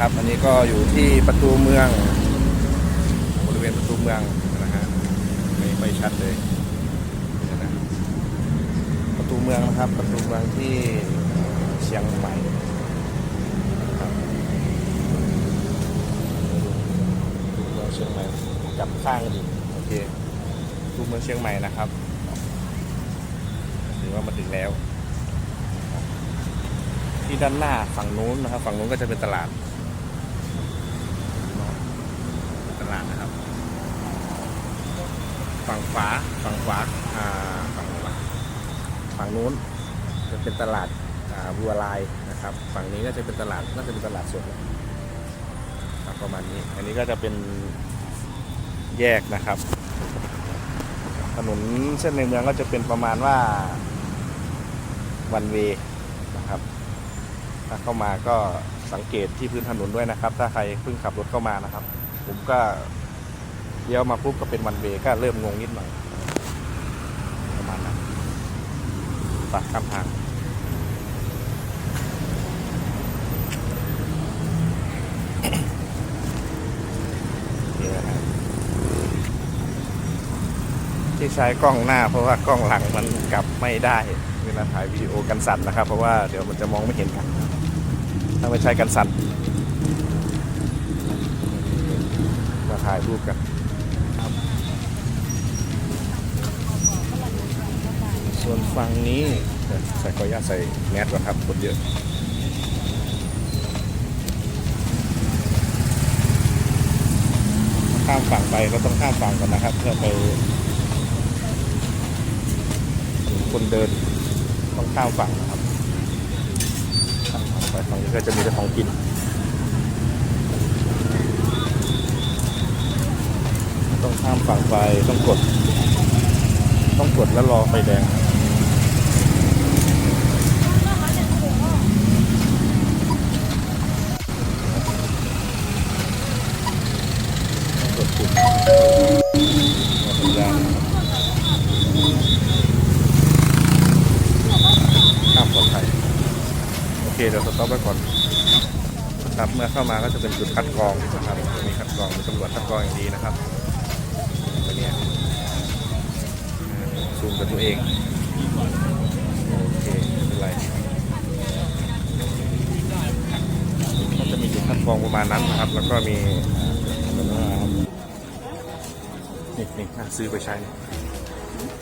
นะครับ อันนี้ก็อยู่ที่ประตูเมือง บริเวณประตูเมืองนะฮะไม่ไม่ชัดเลยนะประตูเมืองนะครับ ประตูเมืองที่เชียงใหม่เชียงใหม่จับข้างกันดิโอเคตูเมืองเชียงใหม่นะครับถือว่ามาถึงแล้ว ที่ด้านหน้าฝั่งนู้นนะครับ ฝั่งนู้นก็จะเป็นตลาด ตลาดนะครับ ฝั่ง ขวาฝั่งขวาอ่าฝั่งขวาฝั่งนู้นจะเป็นตลาดอ่าบัวลายนะครับ ฝั่งนี้ก็จะเป็นตลาดน่าจะเป็นตลาดสดครับประมาณนี้ อันนี้ก็จะเป็นแยกนะครับ ถนนเส้นในเมืองก็จะเป็นประมาณว่าวันเวนะครับ ถ้าเข้ามาก็สังเกตที่พื้นถนนด้วยนะครับ ถ้าใครเพิ่งขับรถเข้ามานะครับ ผมก็ เลี้ยวมาปุ๊บก็เป็นวันเวย์ก็เริ่มงงนิดหน่อยประมาณนั้นปากข้ามทางที่ใช้กล้องหน้าเพราะว่ากล้องหลังมันกลับไม่ได้เวลาถ่ายวิดีโอกันสั่นนะครับ เพราะว่าเดี๋ยวมันจะมองไม่เห็นกัน ถ้าไม่ใช้กันสั่นมาถ่ายรูปกัน ส่วน ฝั่งนี้ใส่ขออนุญาตใส่แมสก่อนครับคนเยอะข้ามฝั่งไปก็ต้องข้ามฝั่งก่อนนะครับเพื่อไปคนเดินต้องข้ามฝั่งนะครับข้ามฝั่งไปฝั่งนี้ก็จะมีแต่ของกินต้องข้ามฝั่งไปต้องกด ต้องกดแล้วรอไฟแดง เคเดี๋ยวสต็อปไว้ก่อนครับเมื่อเข้ามาก็จะเป็นจุดคัดกรองนะครับมีคัดกรองมีตำรวจคัดกรองอย่างดีนะครับตัวนี้ซูมกับตัวเองโอเคไม่เป็นไรก็จะมีจุดคัดกรองประมาณนั้นนะครับ แล้วก็มีนี่นี่ซื้อไปใช้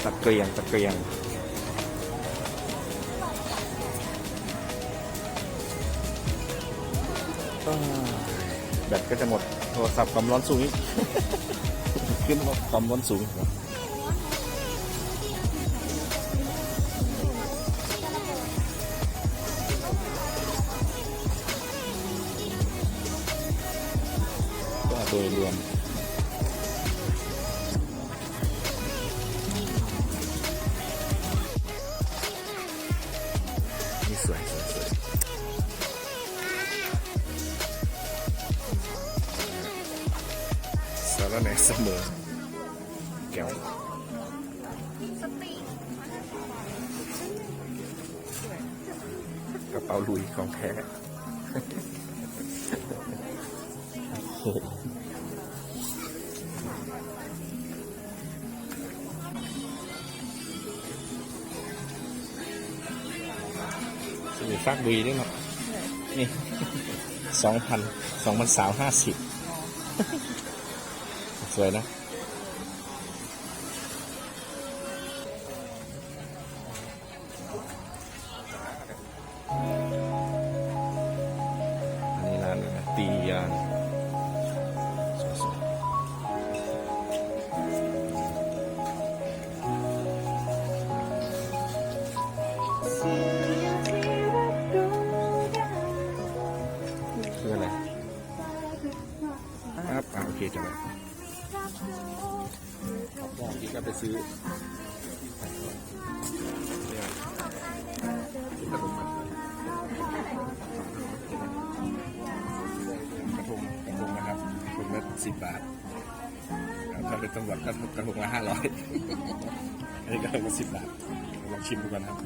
ตะเกียงตะเกียง ก็แบตก็จะหมดโทรศัพท์ความร้อนสูงอีกขึ้นความร้อนสูงอีกแล้วก็โดยรวม สารแหน่เสมอแก้วกระเป๋าลุยของแท้มีฟากดุยด้วยเนาะนี่สองพันสองพันสาวห้าสิบ สวยนะอันนี้ร้านอะไรนะตียานสวยๆคืออะไรครับอ่าโอเคจังเลย เมื่อกี้ก็ไปซื้อเนี่ยกระทงมากระทงกระทงนะครับกระทงละสิบบาทถ้าเป็นตำรวจก็กระทงละห้าร้อยอันนี้กระทงละสิบบาทลองชิมดูกันครับ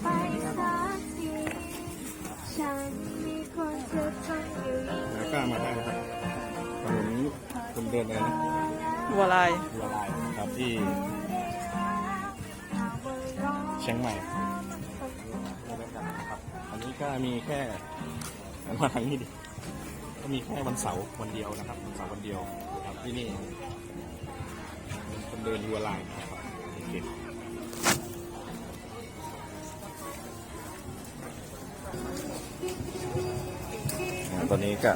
ไปสักทีฉันมีคนจะทนอยู่อีกแล้วก็มาได้นะครับถนนคนเดินเลยนะวัวลายบัวลายครับที่เชียงใหม่ครับอันนี้ก็มีแค่หันมาทางนี้ดิก็มีแค่วันเสาร์วันเดียวนะครับวันเสาร์วันเดียวนะครับที่นี่คนเดินบัวลายนะครับโอเคอ่ ตอนนี้ก็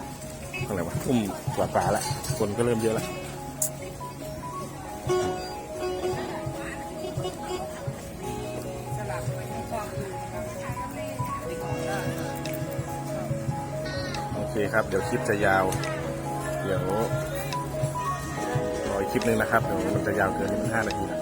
เท่าไหร่วะทุ่มกว่าๆแล้วคนก็เริ่มเยอะแล้วโอเคครับ เดี๋ยวคลิปจะยาว เดี๋ยวรออีกคลิปนึงนะครับ เดี๋ยวมันจะยาวเกินนี่มันห้านาทีแล้